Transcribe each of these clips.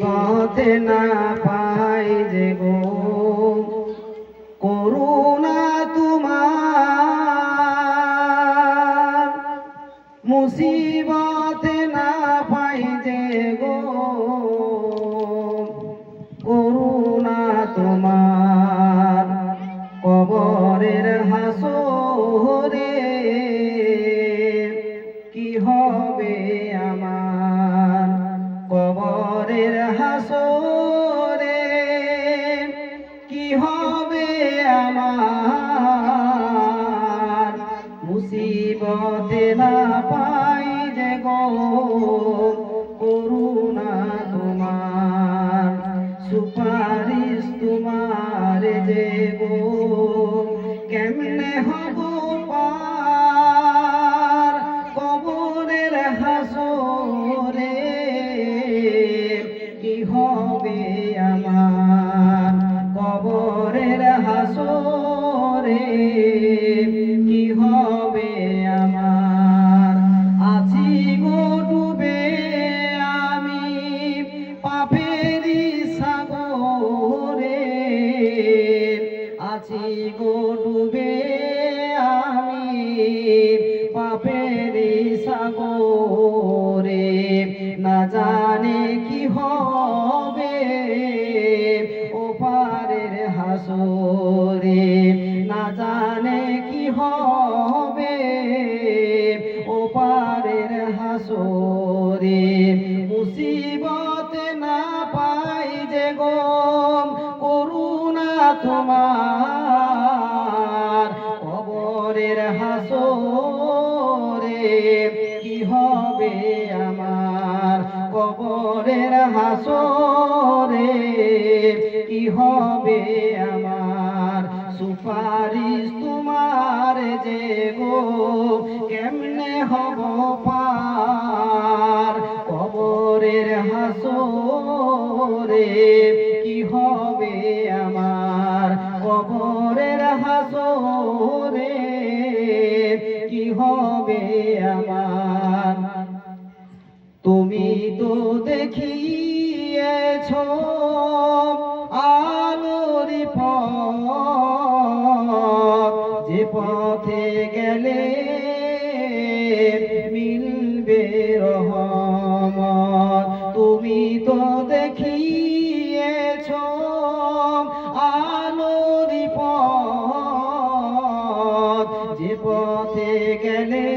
মুসিবতে না পাই যে গো। করুণা তোমার মুসিবতে পাই যে গো করুণা তোমার সুপারিশ তোমার যে গো। ডুবে আমি পাপেরি সাগরে। না জানে কি হবে ও পারের হাসরে। না জানে কি হবে ও পারের হাসরে। মুসিবতে না পাই যে গো করুণা তোমার কবরের হাসরে কি হবে আমার? কবরের হাসরে কি হবে আমার? সুপারিশ তোমার যে গো, কেমনে হব পার? কবরের হাসরে তুমি তো দেখিয়েছ আলোর পথ। যে পথে গেলে মিলবে রহমত। তুমি তো দেখিয়েছ আলোর পথ। যে পথে গেলে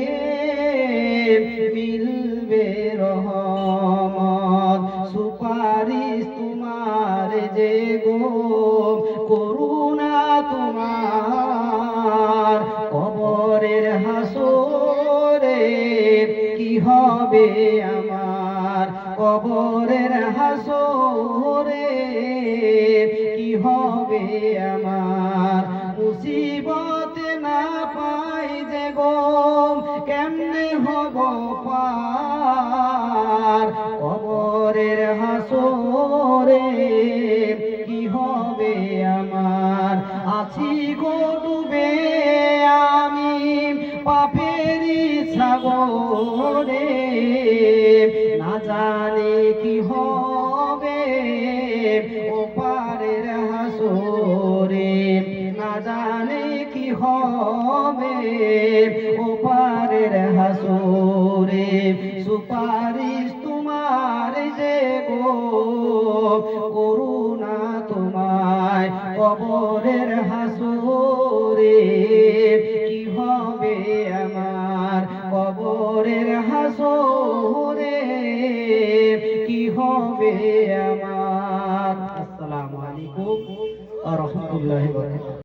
হবে আমার কবরের হাসরে। কি হবে আমার? মুসিবতে না পাই যে গো কেমনে হব পার? কবরের হাসরে কি হবে আমার? আছি গো সাগরে, না জানি কি হবে ও পারের হাসরে, না জানি কি হবে ও পারের হাসরে। সুপারিশ তোমার যে গো, করুণা তোমায় কবরের হাসরে। হবে আমার। আসসালামু আলাইকুম ওয়া রাহমাতুল্লাহি ওয়া বারাকাতুহু।